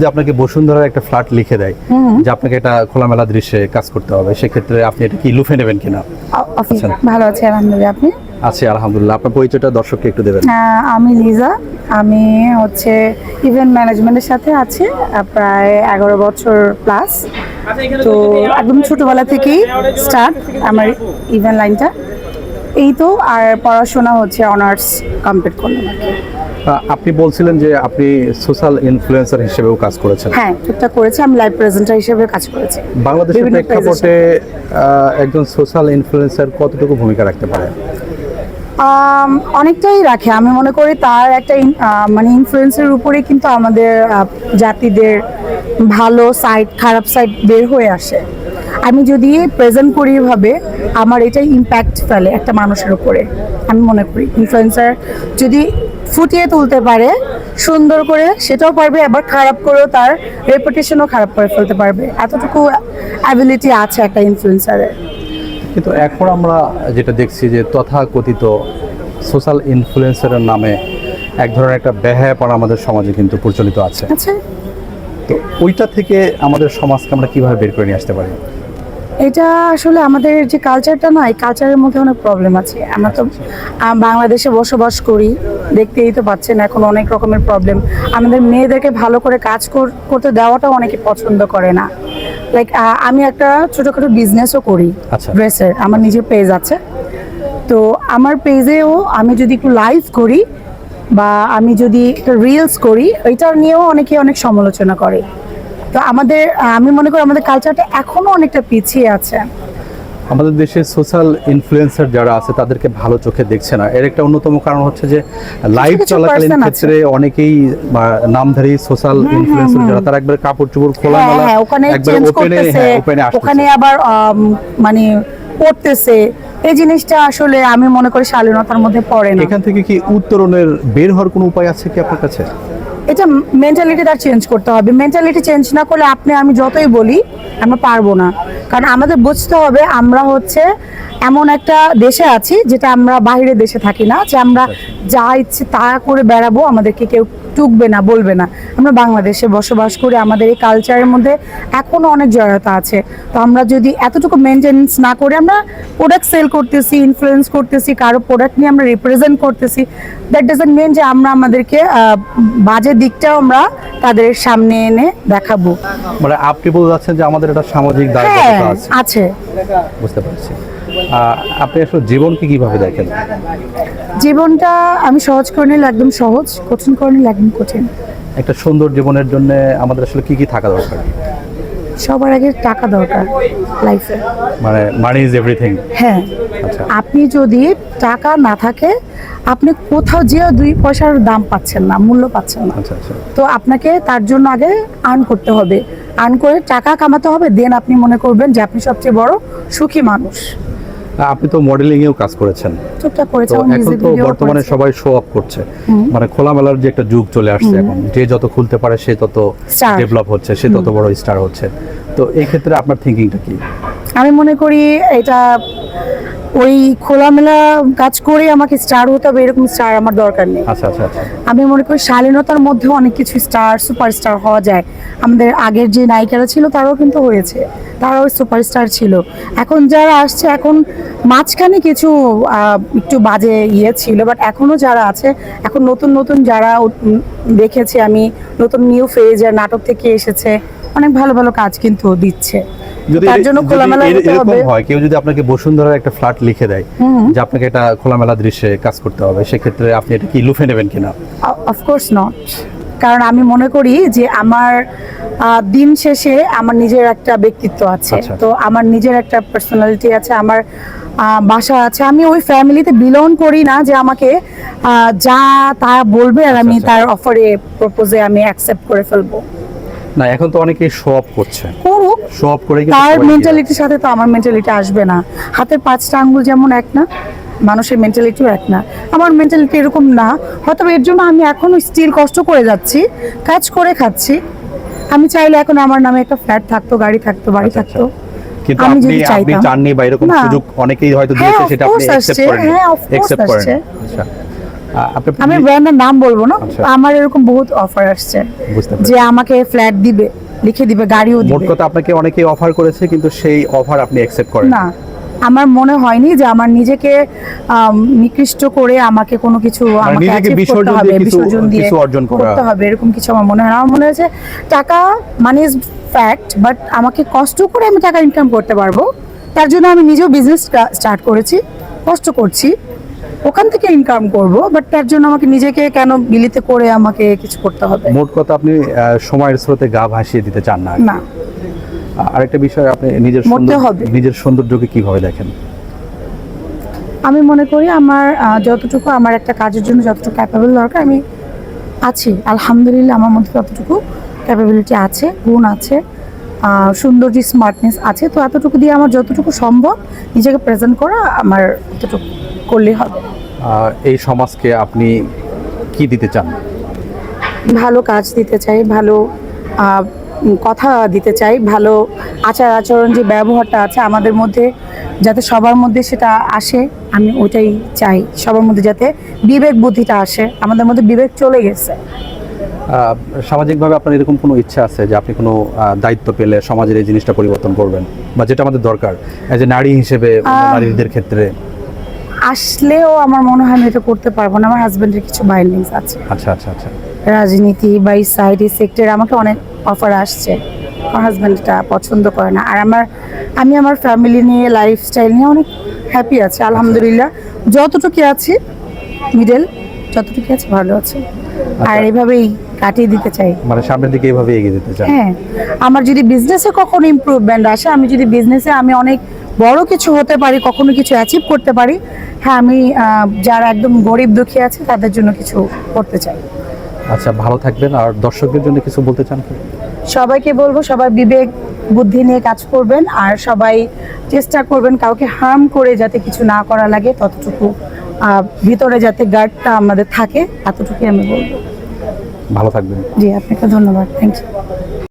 যে আপনাকে বসুন্ধরার একটা ফ্ল্যাট লিখে দেয়। যে আপনাকে এটা খোলামেলা দৃশ্যে কাজ করতে হবে। সেক্ষেত্রে আপনি এটা কি লুফে নেবেন কিনা? আচ্ছা। ভালো আছে আলহামদুলিল্লাহ। আপনি? আছি আলহামদুলিল্লাহ। আপনার পরিচয়টা দর্শককে একটু দেবেন। আমি লিজা। আমি হচ্ছে ইভেন্ট ম্যানেজমেন্টের সাথে আছি প্রায় এগারো বছর প্লাস তো একদম ছোটবেলা থেকেই স্টার্ট আমার ইভেন্ট লাইনটা এই তো আর পড়াশোনা হচ্ছে অনার্স কমপ্লিট করলাম আপনি বলছিলেন যে আপনি সোশ্যাল ইনফ্লুয়েন্সার হিসেবেও কাজ করেছেন। হ্যাঁ টুকটাক করেছি আমি লাইভ প্রেজেন্টার হিসেবে কাজ করেছি। বাংলাদেশের প্রেক্ষাপটে একজন সোশ্যাল ইনফ্লুয়েন্সার কতটুকু ভূমিকা রাখতে পারে? অনেকটাই রাখে। আমি মনে করি তার একটা মানে ইনফ্লুয়েন্সের উপরে কিন্তু আমাদের জাতিদের ভালো সাইড খারাপ সাইড বের হয়ে আসে। আমি যদি প্রেজেন্ট করি ভাবে আমার এটা ইম্প্যাক্ট ফেলে একটা মানুষের উপরে। আমি মনে করি ইনফ্লুয়েন্সার যদি ফুটিয়ে তুলতে পারে সুন্দর করে সেটাও পারবে আবার খারাপ করেও তার রেপুটেশনও খারাপ করে ফেলতে পারবে। এতটুকু অ্যাবিলিটি আছে একটা ইনফ্লুয়েন্সারের কিন্তু এখন আমরা যেটা দেখছি যে তথাকথিত সোশ্যাল ইনফ্লুয়েন্সারের নামে এক ধরনের একটা ব্যয়াপনা আমাদের সমাজে কিন্তু প্রচলিত আছে। তো ওইটা থেকে আমাদের সমাজকে আমরা কীভাবে বের করে নিয়ে আসতে পারি? এটা আসলে আমাদের যে কালচারটা না এই কালচারের মধ্যে অনেক প্রবলেম আছে। আমরা তো বাংলাদেশে বসবাস করি দেখতেই তো পাচ্ছেন এখন অনেক রকমের প্রবলেম আমাদের মেয়েদেরকে ভালো করে কাজ করতে দেওয়াটাও অনেকে পছন্দ করে না। লাইক আমি একটা ছোটোখাটো বিজনেসও করি আচ্ছা। ড্রেসের আমার নিজের পেজ আছে। তো আমার পেজেও আমি যদি একটু লাইভ করি বা আমি যদি একটা রিলস করি এটা নিয়েও অনেকে অনেক সমালোচনা করে। তো আমাদের আমি মনে করি আমাদের কালচারটা এখনও অনেকটা পিছিয়ে আছে। আমাদের দেশে সোশ্যাল ইনফ্লুয়েন্সার যারা আছে তাদেরকে ভালো চোখে দেখছে না। এর একটা অন্যতম কারণ হচ্ছে যে লাইভ চলাকালীন ক্ষেত্রে অনেকেই নামধারী সোশ্যাল ইনফ্লুয়েন্সার যারা তারা একবার কাপড় চোপড় খোলা হ্যাঁ মেলা হ্যাঁ ওখানে একবার চেঞ্জ ওপেনে করতেছে হ্যাঁ ওপেনে ওখানে আবার মানে পড়তেছে। এই জিনিসটা আসলে আমি মনে করি শালীনতার মধ্যে পড়ে না। এখান থেকে কি উত্তরণের বের হওয়ার কোনো উপায় আছে কি আপনার কাছে? এটা মেন্টালিটি তার চেঞ্জ করতে হবে। মেন্টালিটি চেঞ্জ না করলে আপনি, আমি যতই বলি, আমরা পারব না। কারণ আমাদের বুঝতে হবে, আমরা হচ্ছে এমন একটা দেশে আছি, যেটা আমরা বাইরের দেশে থাকি না, যে আমরা যা ইচ্ছে তা করে বেড়াবো, আমাদেরকে কেউ টুকবে না বলবে না। আমরা বাংলাদেশে বসবাস করি আমাদের এই কালচারের মধ্যে এখনও অনেক জড়তা আছে। তো আমরা যদি এতটুকু মেনটেনেন্স না করে আমরা প্রোডাক্ট সেল করতেছি ইনফ্লুয়েন্স করতেছি কারও প্রোডাক্ট নিয়ে আমরা রিপ্রেজেন্ট করতেছি দ্যাট ডাজন্ট মেন যে আমরা আমাদেরকে বাজে দিকটাও আমরা তাদের সামনে এনে দেখাবো। মানে আপনি বলতে যাচ্ছেন যে আমাদের একটা সামাজিক হ্যাঁ দায়বদ্ধতা আছে। আছে। বুঝতে পারছি। আপনি আসলে জীবনকে কীভাবে দেখেন? জীবনটা আমি সহজ করে নিলে একদম সহজ কঠিন করে নিলে একদম কঠিন। একটা সুন্দর জীবনের জন্য আমাদের আসলে কি কি থাকা দরকার? সবার আগে টাকা দরকার লাইফে মানে মানি ইজ এভরিথিং হ্যাঁ। আচ্ছা। আপনি যদি টাকা না থাকে আপনি কোথাও যেও দুই পয়সার দাম পাচ্ছেন না মূল্য পাচ্ছেন না। আচ্ছা আচ্ছা। তো আপনাকে তার জন্য আগে আর্ন করতে হবে। আর্ন করে টাকা কামাতে হবে দেন আপনি মনে করবেন যে আপনি সবচেয়ে বড় সুখী মানুষ। আপনি তো মডেলিং এও কাজ করেছেন। তো এখন তো বর্তমানে সবাই শো অফ করছে। মানে খোলামেলার যে একটা যুগ চলে আসছে এখন যে যত খুলতে পারে সে তত ডেভেলপ হচ্ছে সে তত বড় স্টার হচ্ছে। তো এই ক্ষেত্রে আপনার থিঙ্কিংটা কি? আমি মনে করি এটা ওই খোলামেলা কাজ করে আমাকে স্টার হতে হবে এরকম স্টার আমার দরকার নেই। আচ্ছা আচ্ছা আচ্ছা। আমি মনে করি শালীনতার মধ্যে অনেক কিছু স্টার সুপারস্টার হওয়া যায়। আমাদের আগের যে নায়িকারা ছিল তারাও কিন্তু হয়েছে। তারাও সুপারস্টার ছিল। এখন যারা আসছে এখন মাঝখানে কিছু একটু বাজে ইয়ে ছিল বাট এখনও যারা আছে এখন নতুন নতুন যারা দেখেছি আমি নতুন নিউ ফেজ নাটক থেকে এসেছে অনেক ভালো ভালো কাজ কিন্তু দিচ্ছে। তার জন্য খোলামেলা এর- এরকম হয় কেউ যদি আপনাকে বসুন্ধরার একটা ফ্ল্যাট লিখে দেয় যে আপনাকে এটা খোলামেলা দৃশ্যে কাজ করতে হবে সেক্ষেত্রে আপনি এটা কি লুফে নেবেন কিনা? অফকোর্স নট কারণ আমি মনে করি যে আমার দিন শেষে আমার নিজের একটা ব্যক্তিত্ব আছে। আচ্ছা। তো আমার নিজের একটা পার্সোনালিটি আছে আমার বাসা আছে। আমি ওই ফ্যামিলিতে বিলং করি না যে আমাকে যা তা বলবে আর আমি আচ্ছা। তার অফারে প্রপোজে আমি অ্যাকসেপ্ট করে ফেলব। না এখন তো অনেকেই শো আপ করছে। করুক শো আপ করে তার মেন্টালিটির সাথে তো আমার মেন্টালিটি আসবে না। হাতের পাঁচটা আঙ্গুল যেমন এক না মানুষের মেন্টালিটিও এক না। আমার মেন্টালিটি এরকম না। হয়তো এর জন্য আমি এখনও স্টিল কষ্ট করে যাচ্ছি কাজ করে খাচ্ছি। আমি চাইলে এখন আমার নামে একটা ফ্ল্যাট থাকতো গাড়ি থাকতো বাড়ি আচ্ছা, আচ্ছা। থাকতো। কিন্তু আমি আপনি আপনি চাননি বা এরকম সুযোগ অনেকেই হয়তো হ্যাঁ, দিয়েছে সেটা আপনি অ্যাকসেপ্ট করেন হ্যাঁ, করেন আচ্ছা। আমি ব্র্যান্ডের নাম বলব না আচ্ছা। আমার এরকম বহুত অফার আসছে যে আমাকে ফ্ল্যাট দিবে লিখে দিবে গাড়িও মোট দিবে। কথা আপনাকে অনেকেই অফার করেছে কিন্তু সেই অফার আপনি অ্যাকসেপ্ট করেন না আমার মনে হয়নি যে আমার নিজেকে নিকৃষ্ট করে আমাকে কোনো কিছু আমাকে achieve করতে বিসর্জন দিয়ে কিছু- বিসর্জন দিয়ে অর্জন করতে হবে এরকম কিছু আমার মনে হয় আমার মনে হয়েছে টাকা মানি ইজ ফ্যাক্ট বাট আমাকে কষ্ট করে আমি টাকা ইনকাম করতে পারব। তার জন্য আমি নিজেও বিজনেস স্টার্ট করেছি কষ্ট করছি। ওখান থেকে ইনকাম করব বাট তার জন্য আমাকে নিজেকে কেন বিলিতে করে আমাকে কিছু করতে হবে? মোট কথা আপনি সময়ের স্রোতে গা ভাসিয়ে দিতে চান না? না। আরেকটা বিষয় আপনি নিজের। নিজের সৌন্দর্যকে কীভাবে দেখেন? আমি মনে করি আমার যতটুকু আমার একটা কাজের জন্য যতটুকু ক্যাপাবল দরকার আমি আছি। আলহামদুলিল্লাহ আমার মধ্যে ততটুকু ক্যাপাবিলিটি আছে গুণ আছে আহ, সৌন্দর্য স্মার্টনেস আছে তো এতটুকু দিয়ে আমার যতটুকু সম্ভব নিজেকে প্রেজেন্ট করা আমার এতটুকু করলেই হবে। এই সমাজকে আপনি কি দিতে চান? ভালো কাজ দিতে চাই ভালো কথা দিতে চাই ভালো আচার আচরণ যে ব্যবহারটা আছে আমাদের মধ্যে যাতে সবার মধ্যে সেটা আসে আমি ওইটাই চাই সবার মধ্যে যাতে বিবেক বুদ্ধিটা আসে আমাদের মধ্যে বিবেক চলে গেছে। সামাজিকভাবে আপনার এরকম কোনো ইচ্ছা আছে যে আপনি কোনো দায়িত্ব পেলে সমাজের এই জিনিসটা পরিবর্তন করবেন? বা যেটা আমাদের দরকার এজ এ নারী হিসেবে নারীদের ক্ষেত্রে? আসলেও আমার মনে হয় আমি এটা করতে পারব না। আমার হাজবেন্ডের কিছু বাইন্ডিংস আছে। আচ্ছা আচ্ছা আচ্ছা। রাজনীতি বা এই সাইড এই সেক্টর আমাকে অনেক অফার আসছে। আমার হাজব্যান্ড এটা পছন্দ করে না। আর আমার আমি আমার ফ্যামিলি নিয়ে লাইফস্টাইল নিয়ে অনেক হ্যাপি আছি আলহামদুলিল্লাহ। যতটুকু আছি মিডল যতটুকু আছে ভালো আছে। আর এভাবেই কাটিয়ে দিতে চাই। মানে সামনের দিকে এইভাবে এগিয়ে যেতে চাই হ্যাঁ। আমার যদি বিজনেসে কখনো ইমপ্রুভমেন্ট আসে আমি যদি বিজনেসে আমি অনেক বড় কিছু হতে পারি কখনো কিছু অ্যাচিভ করতে পারি হ্যাঁ আমি যারা একদম গরিব দুঃখী আছে তাদের জন্য কিছু করতে চাই। আচ্ছা ভালো থাকবেন। আর দর্শকদের জন্য কিছু বলতে চান কি? সবাইকে বলব সবাই বিবেক বুদ্ধি নিয়ে কাজ করবেন আর সবাই চেষ্টা করবেন কাউকে হার্ম করে যাতে কিছু না করা লাগে ততটুকু ভিতরে যাতে গার্ডটা আমাদের থাকে এতটুকুই আমি বলব। ভালো থাকবেন। জি আপনাকে ধন্যবাদ। Thank you